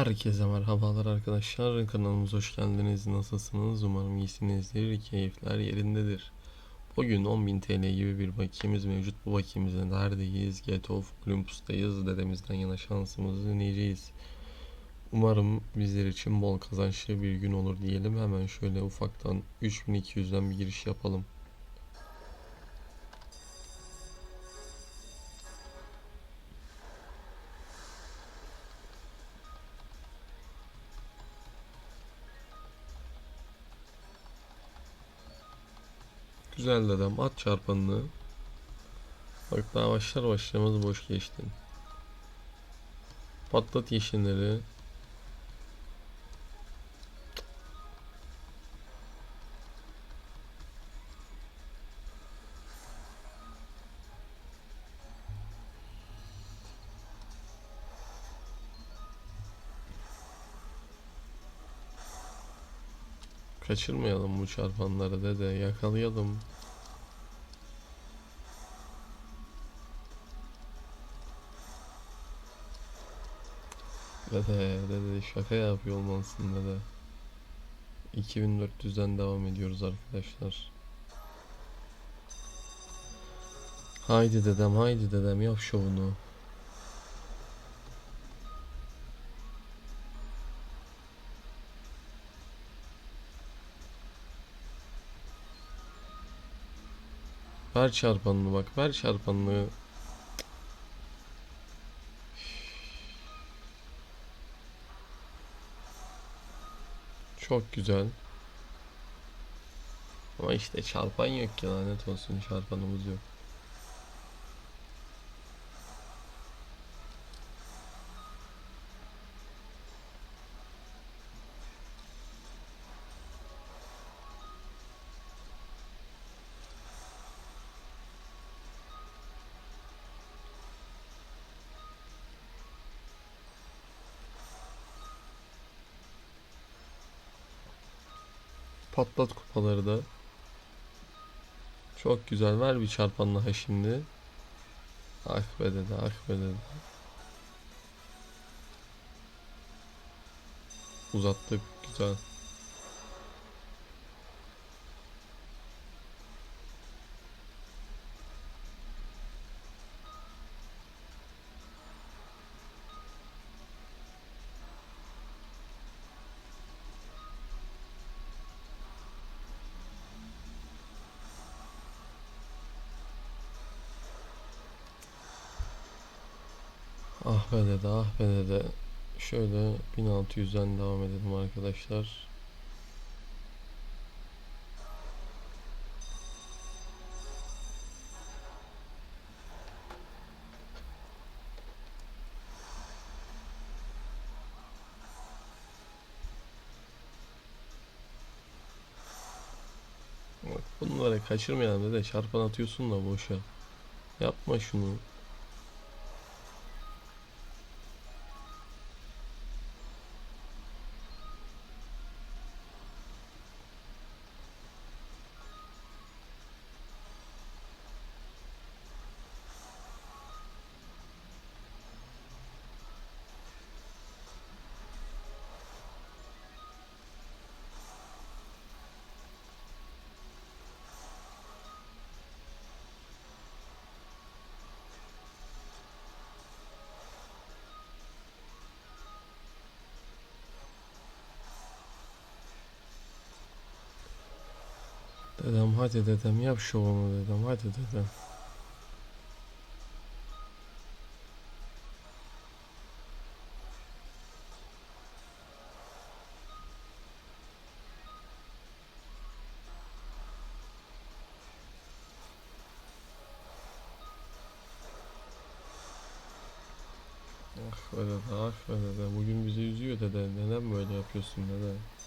Herkese merhabalar arkadaşlar. Kanalımıza hoş geldiniz. Nasılsınız? Umarım iyisinizdir. Keyifler yerindedir. Bugün 10.000 TL gibi bir bakiyemiz mevcut. Bu bakiyemizde neredeyiz? Get of Olympus'tayız. Dedemizden yana şansımızı deneyeceğiz. Umarım bizler için bol kazançlı bir gün olur diyelim. Hemen şöyle ufaktan 3200'den bir giriş yapalım. Güzel dedem at çarpanını. Bak daha başlar başlamaz boş geçtin. Patlat yeşilleri. Kaçırmayalım bu çarpanları dede yakalayalım. Dede dede şaka yapıyor olmalısın dede. 2400'den devam ediyoruz arkadaşlar. Haydi dedem haydi dedem yap şovunu. Ver çarpanını bak ver çarpanını. Çok güzel. Ama işte çarpan yok ki lanet olsun çarpanımız yok. Patlat kupaları da. Çok güzel. Ver bir çarpan daha şimdi. Ah be dede, ah be dede. Uzattık. Güzel. Ah be dede, ah be dede. Şöyle 1600'den devam edelim arkadaşlar. Bak bunları kaçırmayalım dede. Çarpan atıyorsun da boşa. Yapma şunu. Hadi dedem yap şovunu dedem hadi dedem. Ah be dede ah be dede bugün bizi üzüyor dede neden böyle yapıyorsun dede.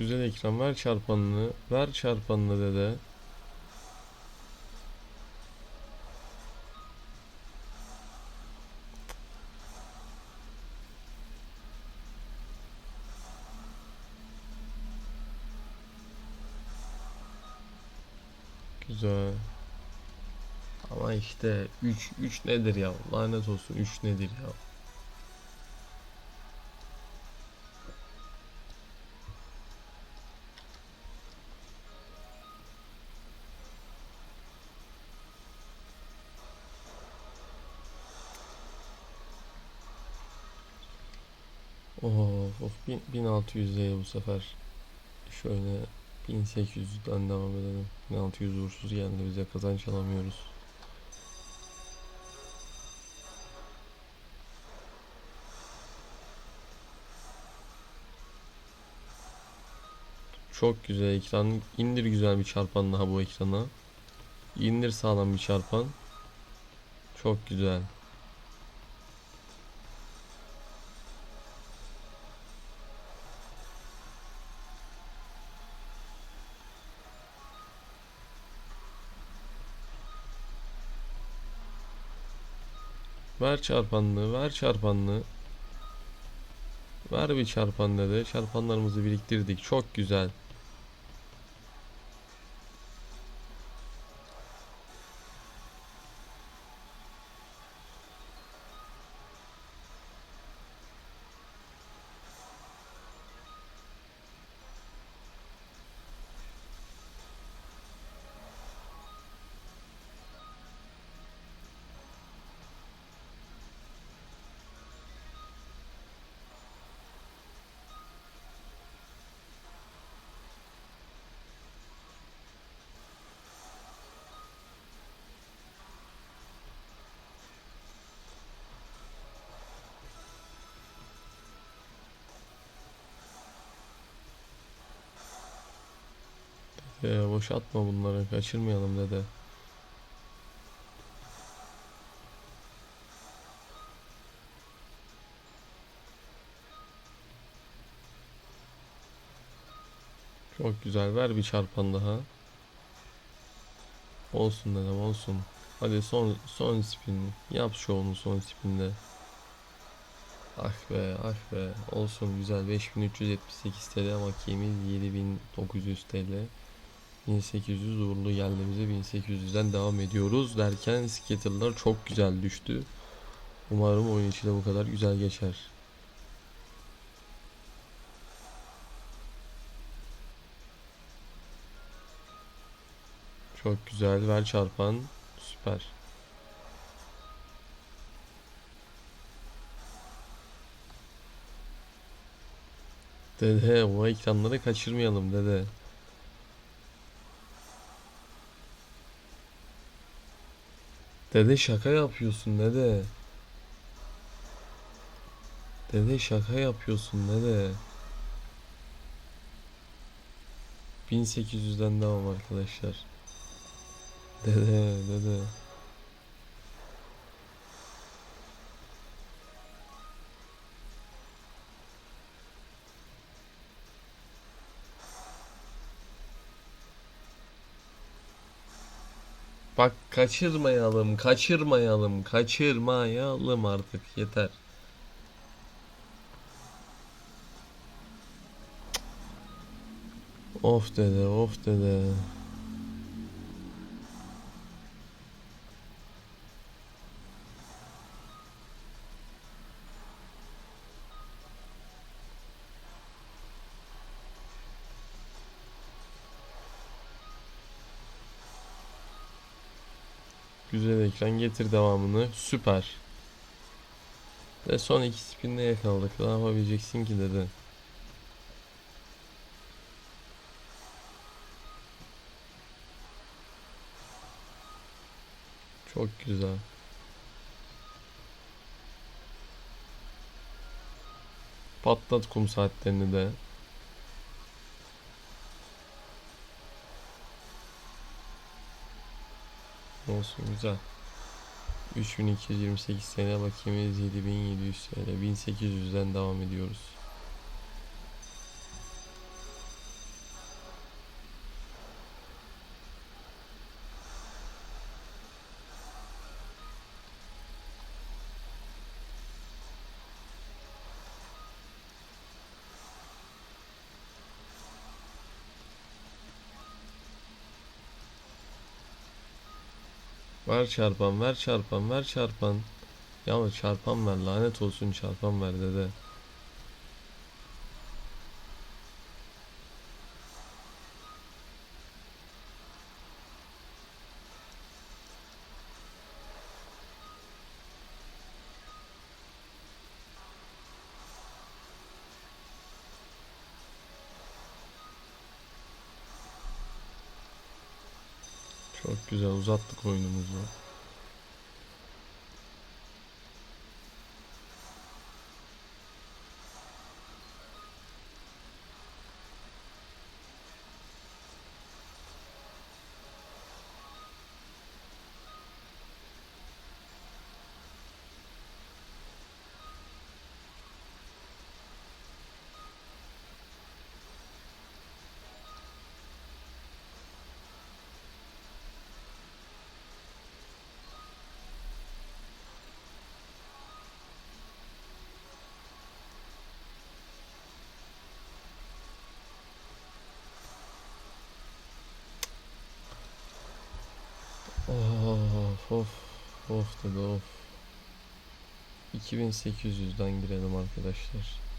Güzel ekran ver çarpanını. Ver çarpanını dede. Güzel. Ama işte 3 3 nedir ya? Lanet olsun 3 nedir ya? Of of bin- 1600 değil bu sefer. Şöyle 1800'den devam edelim. 1600 uğursuz geldi bize kazanç alamıyoruz. Çok güzel ekran. İndir güzel bir çarpan daha bu ekrana. İndir sağlam bir çarpan. Çok güzel. Ver çarpanlığı, ver çarpanlığı. Ver bir çarpan dedi. Çarpanlarımızı biriktirdik. Çok güzel. Ee, boşaltma bunları. Kaçırmayalım dede. Çok güzel. Ver bir çarpan daha. Olsun dedem olsun. Hadi son son spin. Yap şovunu son spinde. Ah be ah be. Olsun güzel. 5378 TL bakiyemiz 7900 TL. 1800 uğurlu geldi bize 1800'den devam ediyoruz derken Skittle'lar çok güzel düştü. Umarım oyun içi de bu kadar güzel geçer. Çok güzel ver çarpan süper. Dede o ekranları kaçırmayalım dede. Dede şaka yapıyorsun dede. Dede şaka yapıyorsun dede. 1800'den devam arkadaşlar. Dede dede. Bak kaçırmayalım, kaçırmayalım, kaçırmayalım artık yeter. Of dede, of dede. Güzel ekran getir devamını. Süper. Ve son iki spinle yakaladık. Ne yapabileceksin ki dedi. Çok güzel. Patlat kum saatlerini de. Olsun güzel. 3228 TL bakiyemiz 7700 TL 1800'den devam ediyoruz. Ver çarpan ver çarpan ver çarpan. Ya çarpan ver lanet olsun çarpan ver dede. Çok güzel uzattık oyunumuzu. Of of of dedi of. 2800'den girelim arkadaşlar.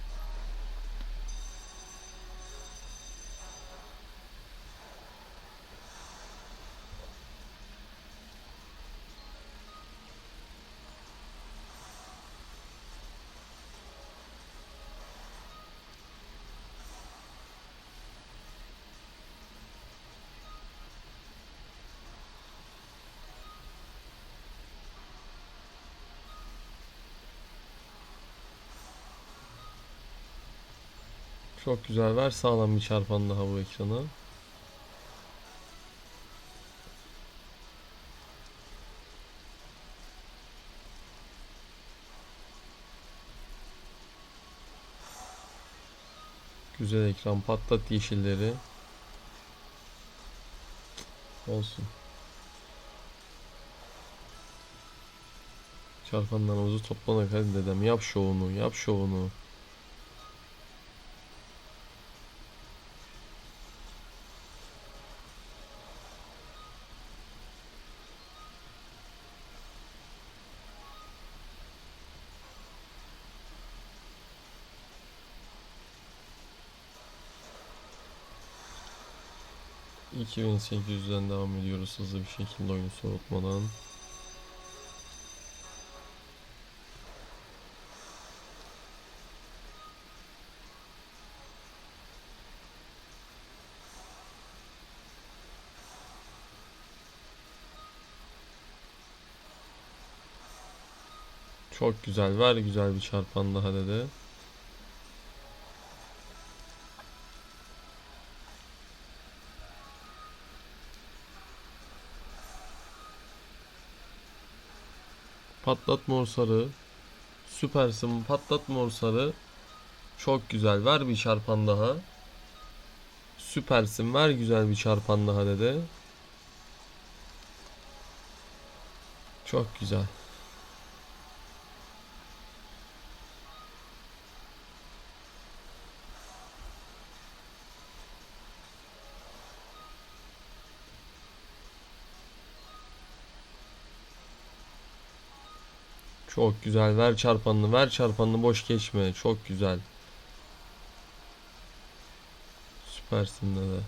Çok güzel ver sağlam bir çarpan daha bu ekrana. Güzel ekran patlat yeşilleri. Olsun. Çarpandan ozu toplanak hadi dedem yap şovunu yap şovunu. ...2800'den devam ediyoruz hızlı bir şekilde oyunu soğutmadan. Çok güzel ver güzel bir çarpan daha dedi. Patlat mor sarı. Süpersin. Patlat mor sarı. Çok güzel. Ver bir çarpan daha. Süpersin. Ver güzel bir çarpan daha dedi. Çok güzel. Çok güzel. Ver çarpanını. Ver çarpanını. Boş geçme. Çok güzel. Süpersin dede.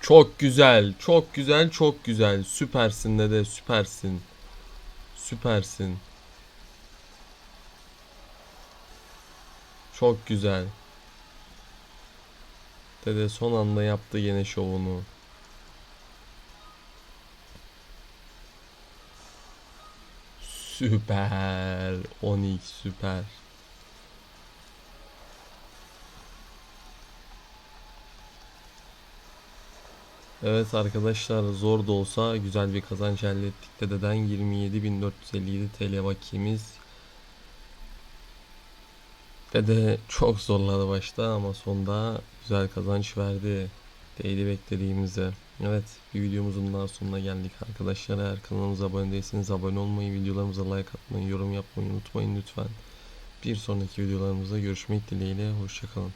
Çok güzel. Çok güzel. Çok güzel. Süpersin dede. Süpersin. Süpersin. Çok güzel. Dede son anda yaptı yine şovunu. Süper. Onyx süper. Evet arkadaşlar zor da olsa güzel bir kazanç elde ettik. Dededen 27.457 TL bakiyemiz. Dede çok zorladı başta ama sonda güzel kazanç verdi. Değdi beklediğimize. Evet bir videomuzun daha sonuna geldik arkadaşlar. Eğer kanalımıza abone değilseniz abone olmayı, videolarımıza like atmayı, yorum yapmayı unutmayın lütfen. Bir sonraki videolarımızda görüşmek dileğiyle. Hoşçakalın.